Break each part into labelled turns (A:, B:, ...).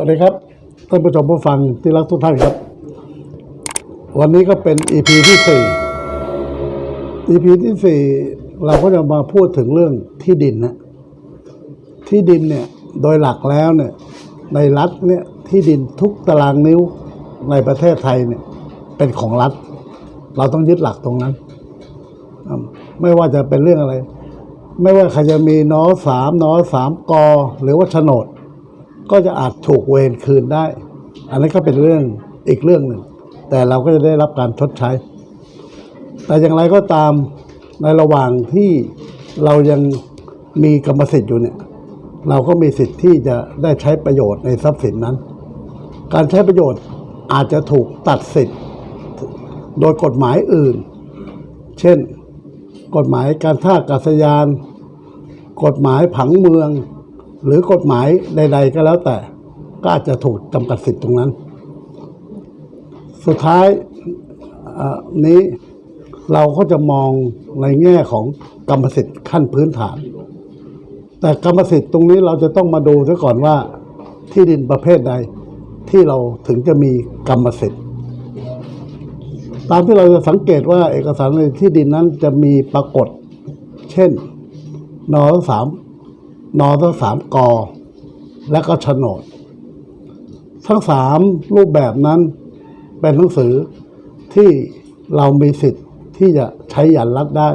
A: สวัสดีครับท่านผู้ชมผู้ฟังที่รักทุกท่านครับ วันนี้ก็เป็น EP ที่สี่ EP ที่สี่เราก็จะมาพูดถึงเรื่องที่ดินนะที่ดินเนี่ยโดยหลักแล้วเนี่ยในรัฐเนี่ยที่ดินทุกตารางนิ้วในประเทศไทยเนี่ยเป็นของรัฐ เราต้องยึดหลักตรงนั้น ไม่ว่าจะเป็นเรื่องอะไร ไม่ว่าใครจะมีนอสามนอสามกอหรือว่าโฉนด ก็จะอาจถูกเวรคืนได้ อันนี้ก็เป็นเรื่องอีกเรื่องหนึ่ง แต่เราก็จะได้รับการชดใช้ แต่อย่างไรก็ตามในระหว่างที่เรายังมีกรรมสิทธิ์อยู่เนี่ย เราก็มีสิทธิ์ที่จะได้ใช้ประโยชน์ในทรัพย์สินนั้น การใช้ประโยชน์อาจจะถูกตัดสิทธิ์โดยกฎหมายอื่น เช่น กฎหมายการท่าอากาศยาน กฎหมายผังเมือง หรือกฎหมายใด ๆ ก็แล้วแต่ก็อาจจะถูกจำกัดสิทธิ์ตรงนั้น สุดท้ายนี้เราก็จะมองในแง่ของกรรมสิทธิ์ขั้นพื้นฐาน แต่กรรมสิทธิ์ตรงนี้เราจะต้องมาดูซะก่อนว่าที่ดินประเภทใดที่เราถึงจะมีกรรมสิทธิ์ตามที่เราจะสังเกตว่าเอกสารในที่ดินนั้นจะมีปรากฏ เช่นนอสาม นอทั้งสามกอ และก็โฉนด ทั้งสามรูปแบบนั้นเป็นหนังสือที่เรามีสิทธิ์ที่จะใช้ยันรัดได้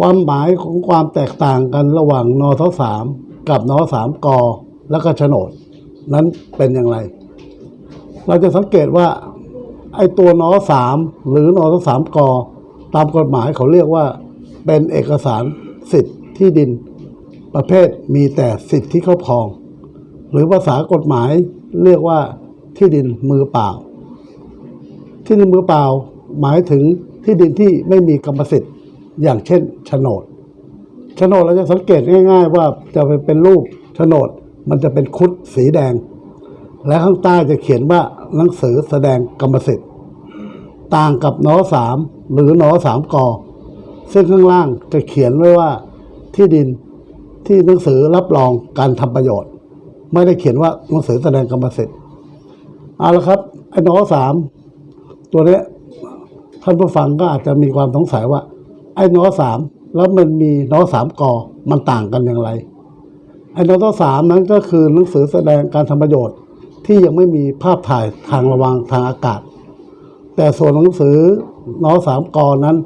A: ความหมายของความแตกต่างกันระหว่างนอทั้งสามกับนอสามกอ และก็โฉนด นั้นเป็นอย่างไร เราจะสังเกตว่าไอ้ตัวนอสามหรือนอสามกอ ตามกฎหมายเขาเรียกว่า เป็นเอกสารสิทธิ์ที่ดิน ประเภทมีแต่สิทธิครอบครอง หรือภาษากฎหมายเรียกว่าที่ดินมือเปล่า ที่ดินมือเปล่า หมายถึงที่ดินที่ไม่มีกรรมสิทธิ์อย่างเช่นโฉนดโฉนดเราจะสังเกตง่าย ๆ ว่าจะเป็นรูปโฉนดมันจะเป็นคุดสีแดง และข้างใต้จะเขียนว่าหนังสือแสดงกรรมสิทธิ์ ต่างกับนอสามหรือนอสามกอซึ่งข้างล่างจะเขียนไว้ว่าที่ดิน ที่หนังสือรับรองการทำประโยชน์ ไม่ได้เขียนว่าหนังสือแสดงกรรมสิทธิ์เอาละครับไอ้นอสามตัวนี้ท่านผู้ฟังก็อาจจะมีความสงสัยว่า ไอ้นอสามแล้วมันมีนอสามกอมันต่างกันอย่างไรไอ้นอสามนั้นก็คือหนังสือแสดงการทำประโยชน์ ที่ยังไม่มีภาพถ่ายทางระวางทางอากาศ แต่ส่วนหนังสือนอสามกอนั้น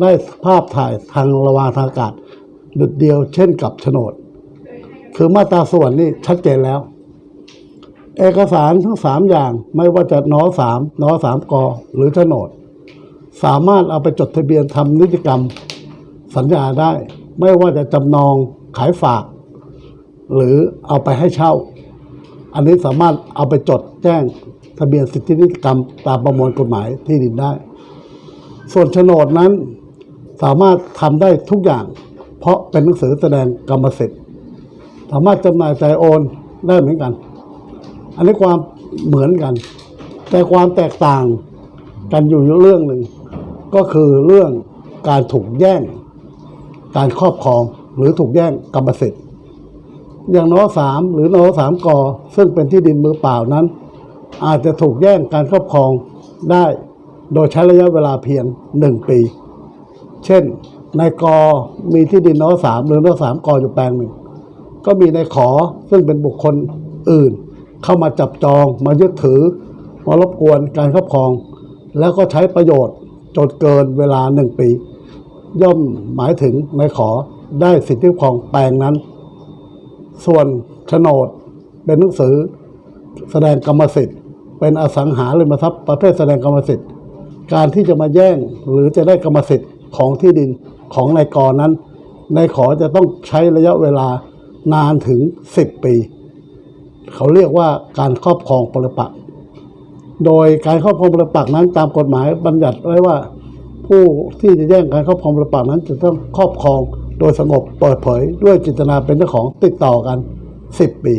A: ได้ภาพถ่ายทางระวางทางอากาศ ดุดเดียวเช่นกับโฉนด คือมาตราส่วนนี่ชัดเจนแล้ว เอกสารทั้งสามอย่างไม่ว่าจะนอสามนอสามกอหรือโฉนด สามารถเอาไปจดทะเบียนทำนิติกรรมสัญญาได้ ไม่ว่าจะจำนองขายฝาก หรือเอาไปให้เช่า อันนี้สามารถเอาไปจดแจ้งทะเบียนสิทธินิติกรรมตามประมวลกฎหมายที่ดินได้ ส่วนโฉนดนั้นสามารถทำได้ทุกอย่าง เพราะเป็นหนังสือแสดงกรรมสิทธิ์สามารถจำหน่ายจ่ายโอนได้เหมือนกัน อันนี้ความเหมือนกัน แต่ความแตกต่างกันอยู่เรื่องหนึ่ง ก็คือเรื่องการถูกแย่ง การครอบครองหรือถูกแย่งกรรมสิทธิ์ อย่างนอสามหรือนอสามกอซึ่งเป็นที่ดินมือเปล่านั้น อาจจะถูกแย่งการครอบครองได้ โดยใช้ระยะเวลาเพียงหนึ่งปี เช่น นายกอมีที่ดินนอสามหรือนอสามกออยู่แปลงหนึ่ง ก็มีนายขอซึ่งเป็นบุคคลอื่น เข้ามาจับจองมายึดถือมารบกวนการครอบครอง แล้วก็ใช้ประโยชน์จนเกินเวลาหนึ่งปี ย่อมหมายถึงนายขอได้สิทธิครอบครองแปลงนั้น ส่วนโฉนดเป็นหนังสือแสดงกรรมสิทธิ์ เป็นอสังหาริมทรัพย์ประเภทแสดงกรรมสิทธิ์ การที่จะมาแย่งหรือจะได้กรรมสิทธิ์ของที่ดิน ของนายกรนั้นนายขอจะต้องใช้ระยะเวลานานถึง 10 ปี เขาเรียกว่าการครอบครองปรปักษ์โดยการครอบครองปรปักษ์นั้นตามกฎหมายบัญญัติไว้ว่า ผู้ที่จะแย่งการครอบครองปรปักษ์นั้นจะต้องครอบครองโดยสงบเปิดเผย ด้วยจิตนาเป็นเจ้าของติดต่อกัน 10 ปี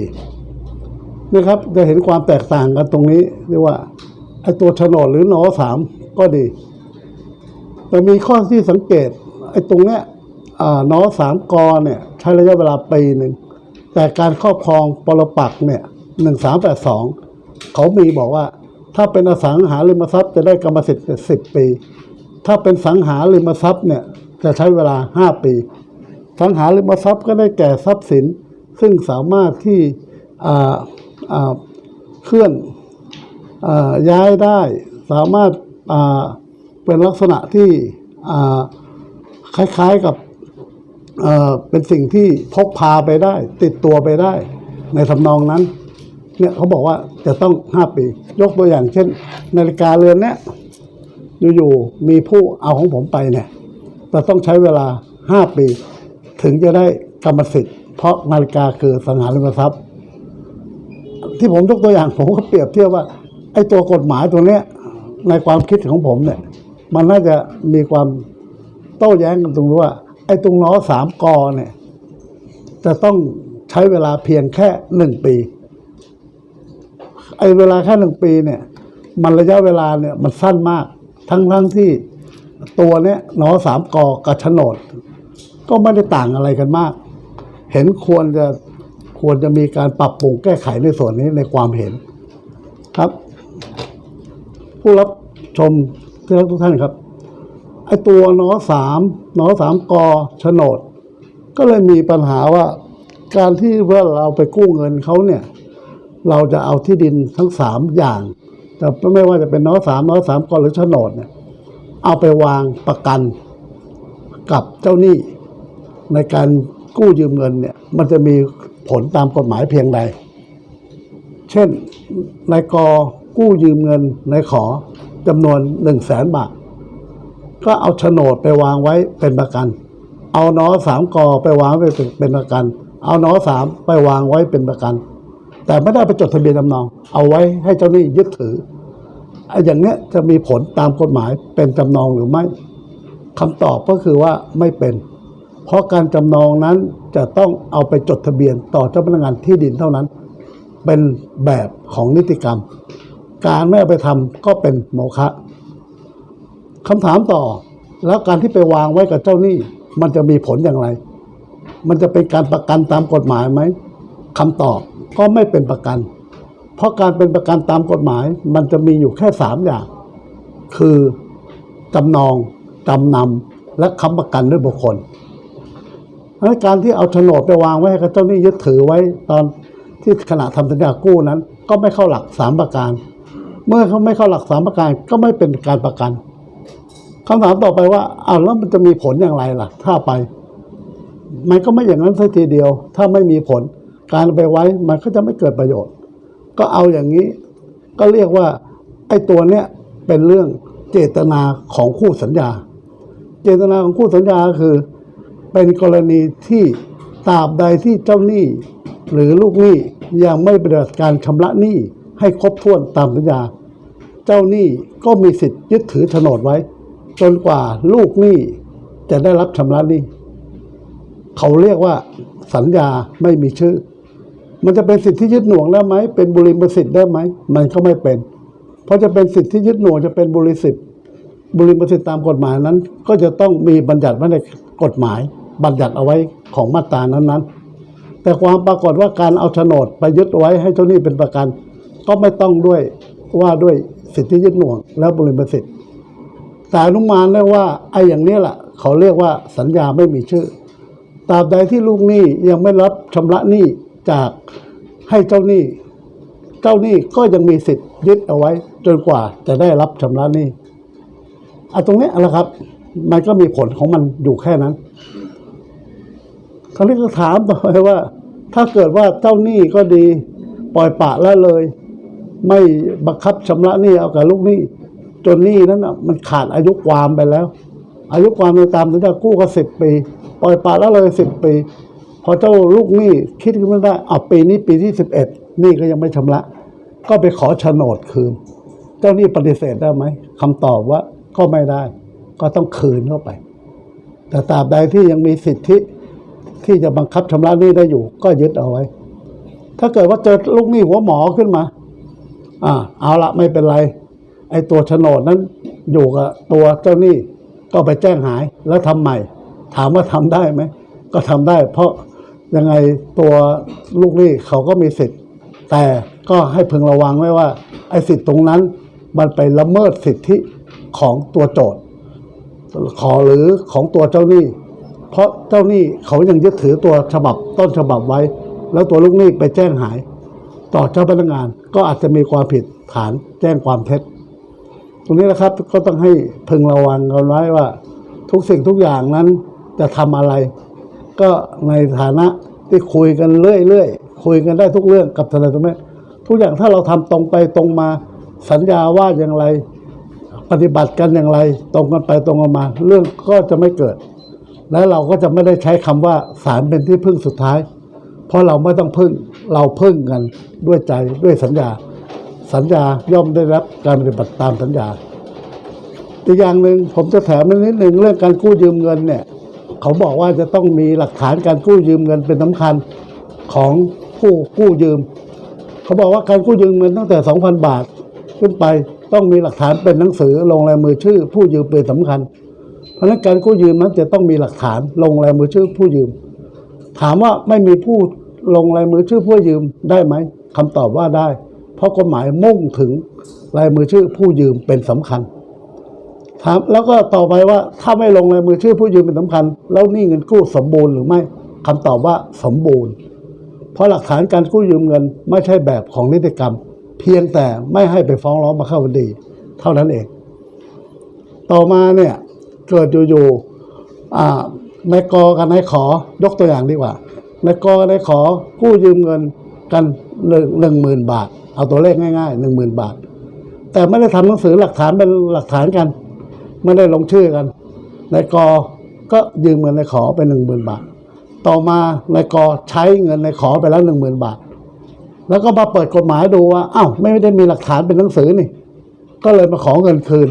A: นะครับจะเห็นความแตกต่างกันตรงนี้เรียกว่าไอ้ตัวโฉนดหรือนอสามก็ดี แต่มีข้อที่สังเกต ไอ้ตรงเนี้ยนอสามกอเนี่ยใช้ระยะเวลาปีหนึ่ง แต่การครอบครองปรปักเนี่ยหนึ่งสามแปดสองเขามีบอกว่า ถ้าเป็นอสังหาริมทรัพย์จะได้กรรมสิทธิ์สิบปี ถ้าเป็นสังหาริมทรัพย์เนี่ยจะใช้เวลาห้าปี สังหาริมทรัพย์ก็ได้แก่ทรัพย์สิน ซึ่งสามารถที่เคลื่อนอย้ายได้ สามารถาเป็นลักษณะที่ คล้ายๆกับเเป็นสิ่งที่พกพาไปได้ ติดตัวไปได้ ในทำนองนั้น เนี่ยเขาบอกว่าจะต้องห้าปี ยกตัวอย่างเช่น นาฬิกาเรือนเนี้ยอยู่ๆมีผู้เอาของผมไปเนี่ยจะต้องใช้เวลาห้าปี ถึงจะได้กรรมสิทธิ์ เพราะนาฬิกาคือสังหาริมทรัพย์ ที่ผมยกตัวอย่างผมก็เปรียบเทียบว่าไอ้ตัวกฎหมายตัวเนี้ยในความคิดของผมเนี่ย มันน่าจะมีความ โต้แย้งกันตรงที่ว่า ไอ้ตรงล้อสามกอเนี่ย จะต้องใช้เวลาเพียงแค่หนึ่งปี ไอ้เวลาแค่หนึ่งปีเนี่ย มันระยะเวลาเนี่ยมันสั้นมาก ทั้งทั้งที่ตัวเนี้ยล้อสามกอกับโฉนด ก็ไม่ได้ต่างอะไรกันมาก เห็นควรจะควรจะมีการปรับปรุงแก้ไขในส่วนนี้ในความเห็นครับ ผู้รับชมที่รักทุกท่านครับ ไอ้ตัวนอสามนอสามกอโฉนด ก็เลยมีปัญหาว่า การที่ว่าเราไปกู้เงินเขาเนี่ย เราจะเอาที่ดินทั้งสามอย่างแต่ไม่ว่าจะเป็นนอสามนอสามกอหรือโฉนดเนี่ย เอาไปวางประกันกับเจ้าหนี้ในการกู้ยืมเงินเนี่ย มันจะมีผลตามกฎหมายเพียงใด เช่นนายกอกู้ยืมเงินนายขอจำนวนหนึ่งแสนบาท ก็เอาโฉนดไปวางไว้เป็นประกัน เอานอสามกอไปวางไว้เป็นเป็นประกัน เอานอสามไปวางไว้เป็นประกัน แต่ไม่ได้ไปจดทะเบียนจำนอง เอาไว้ให้เจ้าหนี้ยึดถือไอ้อย่างเนี้ยจะมีผลตามกฎหมายเป็นจำนองหรือไม่คำตอบก็คือว่าไม่เป็น เพราะการจำนองนั้นจะต้องเอาไปจดทะเบียนต่อเจ้าพนักงานที่ดินเท่านั้น เป็นแบบของนิติกรรม การไม่เอาไปทำก็เป็นโมฆะ คำถามต่อ แล้วการที่ไปวางไว้กับเจ้าหนี้ มันจะมีผลอย่างไร มันจะเป็นการประกันตามกฎหมายไหมคำตอบก็ไม่เป็นประกัน เพราะการเป็นประกันตามกฎหมาย มันจะมีอยู่แค่สามอย่าง คือจำนองจำนำและค้ำประกันด้วยบุคคลเพราะฉะนั้นการที่เอาโฉนดไปวางไว้ให้กับเจ้าหนี้ยึดถือไว้ตอนที่ขณะทำสัญญากู้นั้น ก็ไม่เข้าหลักสามประการ เมื่อเขาไม่เข้าหลักสามประการก็ไม่เป็นการประกัน คำถามต่อไปว่าอ้าวแล้วมันจะมีผลอย่างไรล่ะ ถ้าไป มันก็ไม่อย่างนั้นสักทีเดียว ถ้าไม่มีผล การไปไว้มันก็จะไม่เกิดประโยชน์ ก็เอาอย่างนี้ ก็เรียกว่าไอ้ตัวเนี้ยเป็นเรื่องเจตนาของคู่สัญญา เจตนาของคู่สัญญาคือ เป็นกรณีที่ตราบใดที่เจ้าหนี้ หรือลูกหนี้ยังไม่ปฏิบัติการชำระหนี้ให้ครบถ้วนตามสัญญา เจ้าหนี้ก็มีสิทธิ์ยึดถือโฉนดไว้ จนกว่าลูกหนี้จะได้รับชำระหนี้เขาเรียกว่าสัญญาไม่มีชื่อ มันจะเป็นสิทธิยึดหน่วงได้ไหม เป็นบุริมสิทธิ์ได้ไหม มันก็ไม่เป็น เพราะจะเป็นสิทธิยึดหน่วงจะเป็นบุริสิทธิ์บุริมสิทธิ์ตามกฎหมายนั้น ก็จะต้องมีบัญญัติไว้ในกฎหมาย บัญญัติเอาไว้ของมาตรานั้นๆ แต่ความปรากฏว่าการเอาโฉนดไปยึดไว้ให้เจ้าหนี้เป็นประกัน ก็ไม่ต้องด้วยว่าด้วยสิทธิยึดหน่วงและบุริมสิทธิ์ แต่อนุมานได้ว่าไอ้อย่างนี้แหละเขาเรียกว่าสัญญาไม่มีชื่อตราบใดที่ลูกหนี้ยังไม่รับชำระหนี้จากให้เจ้าหนี้ เจ้าหนี้ก็ยังมีสิทธิ์ยึดเอาไว้ จนกว่าจะได้รับชำระหนี้อะตรงนี้ยนะครับ มันก็มีผลของมันอยู่แค่นั้นเขาเรียกถามต่อไปว่า ถ้าเกิดว่าเจ้าหนี้ก็ดี ปล่อยปละละเลย ไม่บังคับชำระหนี้เอากับลูกหนี้ จนหนี้นั้นอะมันขาดอายุความไปแล้ว อายุความในตามสัญญากู้ก็สิบปี ปล่อยปละละเลยสิบปี พอเจ้าลูกหนี้คิดขึ้นมาได้อะปีนี้ปีที่สิบเอ็ดหนี้ก็ยังไม่ชำระ ก็ไปขอโฉนดคืน เจ้าหนี้ปฏิเสธได้ไหมคำตอบว่าก็ไม่ได้ ก็ต้องคืนเข้าไป แต่ตราบใดที่ยังมีสิทธิที่จะบังคับชำระหนี้ได้อยู่ ก็ยึดเอาไว้ ถ้าเกิดว่าเจอลูกหนี้หัวหมอขึ้นมา อ่า เอาละไม่เป็นไร ไอ้ตัวโฉนดนั้นอยู่กับตัวเจ้าหนี้ก็ไปแจ้งหายแล้วทำใหม่ ถามว่าทำได้ไหมก็ทำได้ เพราะยังไงตัวลูกหนี้เขาก็มีสิทธิ์ แต่ก็ให้พึงระวังไว้ว่าไอ้สิทธิ์ตรงนั้นมันไปละเมิดสิทธิของตัวโจทย์ขอหรือของตัวเจ้าหนี้ เพราะเจ้าหนี้เขายังยึดถือตัวฉบับต้นฉบับไว้ แล้วตัวลูกหนี้ไปแจ้งหาย ต่อเจ้าพนักงานก็อาจจะมีความผิดฐานแจ้งความเท็จ รงนี้นะครับก็ต้องให้พึงระวังกันไว้ว่า ทุกสิ่งทุกอย่างนั้นจะทำอะไร ก็ในฐานะที่คุยกันเรื่อยๆคุยกันได้ทุกเรื่องกับทนายตรงนี้ทุกอย่างถ้าเราทำตรงไปตรงมาสัญญาว่าอย่างไร ปฏิบัติกันอย่างไร ตรงกันไปตรงกันมา เรื่องก็จะไม่เกิด และเราก็จะไม่ได้ใช้คำว่าศาลเป็นที่พึ่งสุดท้าย เพราะเราไม่ต้องพึ่งเราพึ่งกันด้วยใจด้วยสัญญา สัญญาย่อมได้รับการปฏิบัติตามสัญญาอีกอย่างหนึ่งผมจะแถมนิดหนึ่งเรื่องการกู้ยืมเงินเนี่ย เขาบอกว่าจะต้องมีหลักฐานการกู้ยืมเงินเป็นสำคัญของผู้กู้ยืม เขาบอกว่าการกู้ยืมเงินตั้งแต่ 2,000 บาท ขึ้นไปต้องมีหลักฐานเป็นหนังสือลงลายมือชื่อ ผู้ยืมเป็นสำคัญ เพราะฉะนั้นการกู้ยืมนั้นจะต้องมีหลักฐานลงลายมือชื่อผู้ยืม ถามว่าไม่มีผู้ลงลายมือชื่อผู้ยืมได้ไหมคำตอบว่าได้ เพราะกฎหมายมุ่งถึงลายมือชื่อผู้ยืมเป็นสำคัญถามแล้วก็ต่อไปว่าถ้าไม่ลงลายมือชื่อผู้ยืมเป็นสำคัญ แล้วนี่เงินกู้สมบูรณ์หรือไม่คำตอบว่าสมบูรณ์ เพราะหลักฐานการกู้ยืมเงินไม่ใช่แบบของนิติกรรม เพียงแต่ไม่ให้ไปฟ้องร้องมาเข้าคดี เท่านั้นเอง ต่อมาเนี่ยเกิดอยู่ๆอานายกอกับนายขอยกตัวอย่างดีกว่านายกอกับนายขอกู้ยืมเงิน กันหนึ่งหนึ่งหมื่นบาท เอาตัวเลขง่ายๆหนึ่งหมื่นบาท แต่ไม่ได้ทำหนังสือหลักฐานเป็นหลักฐานกัน ไม่ได้ลงชื่อกันนายกอก็ยืมเงินนายขอไปหนึ่งหมื่นบาท ต่อมานายกอใช้เงินนายขอไปแล้วหนึ่งหมื่นบาท แล้วก็มาเปิดกฎหมายดูว่าอ้าวไม่ได้มีหลักฐานเป็นหนังสือนี่ ก็เลยมาขอเงินคืน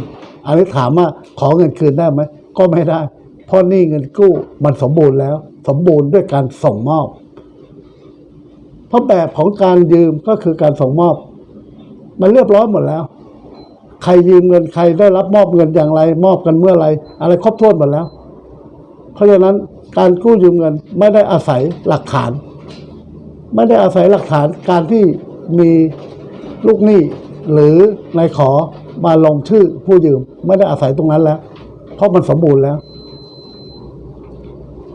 A: อันนี้ถามว่าขอเงินคืนได้ไหมก็ไม่ได้ เพราะนี่เงินกู้มันสมบูรณ์แล้ว สมบูรณ์ด้วยการส่งมอบ เพราะแบบของการยืมก็คือการส่งมอบ มันเรียบร้อยหมดแล้ว ใครยืมเงินใครได้รับมอบเงินอย่างไร มอบกันเมื่อไรอะไรครบถ้วนหมดแล้ว เพราะฉะนั้นการกู้ยืมเงินไม่ได้อาศัยหลักฐาน ไม่ได้อาศัยหลักฐานการที่มีลูกหนี้หรือนายขอมาลงชื่อผู้ยืมไม่ได้อาศัยตรงนั้นแล้ว เพราะมันสมบูรณ์แล้ว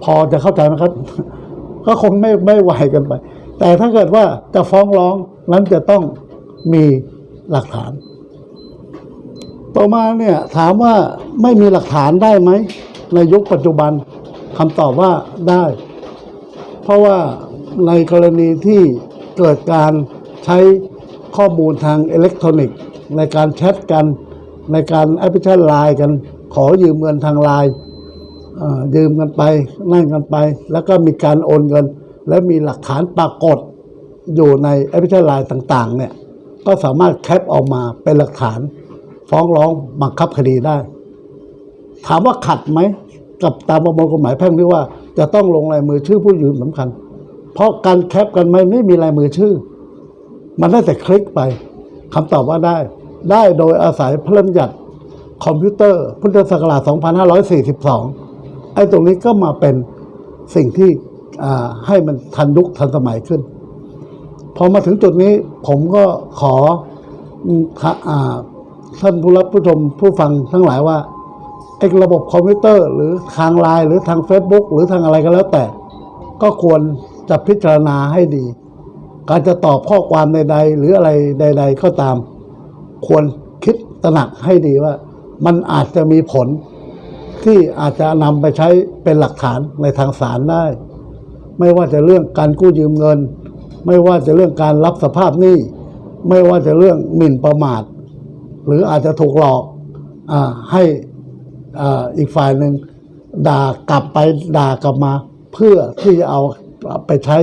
A: พอจะเข้าใจไหมครับ ก็คงไม่ไม่ไหวกันไป แต่ถ้าเกิดว่าจะฟ้องร้องนั้นจะต้องมีหลักฐาน ต่อมาเนี่ยถามว่าไม่มีหลักฐานได้ไหม ในยุคปัจจุบันคำตอบว่าได้ เพราะว่าในกรณีที่เกิดการใช้ข้อมูลทางอิเล็กทรอนิกส์ ในการแชทกัน ในการแอปพลิเคชันไลน์กัน ขอยืมเงินทางไลน์ยืมกันไปนั่นกันไป แล้วก็มีการโอนเงิน และมีหลักฐานปรากฏอยู่ในแอปพลิเคชันไลน์ต่าง ๆ เนี่ย ก็สามารถแคปออกมาเป็นหลักฐาน ฟ้องร้องบังคับคดีได้ ถามว่าขัดไหมกับตามประมวลกฎหมายแพ่งที่ว่าจะต้องลงลายมือชื่อผู้ยืมสำคัญ เพราะการแคปกันไม่ไม่มีลายมือชื่อ มันได้แต่คลิกไปคำตอบว่าได้ ได้โดยอาศัยพระราชบัญญัติคอมพิวเตอร์พุทธศักราช 2542 ไอ้ตรงนี้ก็มาเป็นสิ่งที่ ให้มันทันยุคทันสมัยขึ้น พอมาถึงจุดนี้ผมก็ขอท่านผู้รับผู้ชมผู้ฟังทั้งหลายว่าไอ้ระบบคอมพิวเตอร์หรือทางไลน์หรือทาง Facebook หรือทางอะไรก็แล้วแต่ ก็ควรจะพิจารณาให้ดี การจะตอบข้อความใด ๆ หรืออะไรใด ๆ ก็ตาม ควรคิดตระหนักให้ดีว่า มันอาจจะมีผลที่อาจจะนำไปใช้เป็นหลักฐานในทางศาลได้ ไม่ว่าจะเรื่องการกู้ยืมเงิน ไม่ว่าจะเรื่องการรับสภาพหนี้ ไม่ว่าจะเรื่องหมิ่นประมาท หรืออาจจะถูกหลอกอให้ออีกฝ่ายหนึ่งด่ากลับไปด่ากลับมา เพื่อที่จะเอาไปใช้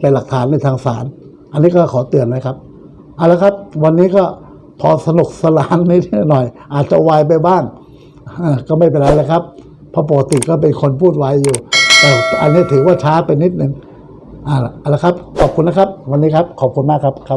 A: เป็นหลักฐานในทางศาลอันนี้ก็ขอเตือนนะครับเอาละครับ วันนี้ก็พอสนุกสนานนิดหน่อย อาจจะวายไปบ้างก็ไม่เป็นไรแล้วครับเพราะปกติก็เป็นคนพูดไวอยู่ แต่อันนี้ถือว่าช้าไปนิดนึงอ่าละเอาละครับ ขอบคุณนะครับ วันนี้ครับ ขอบคุณมากครับครับ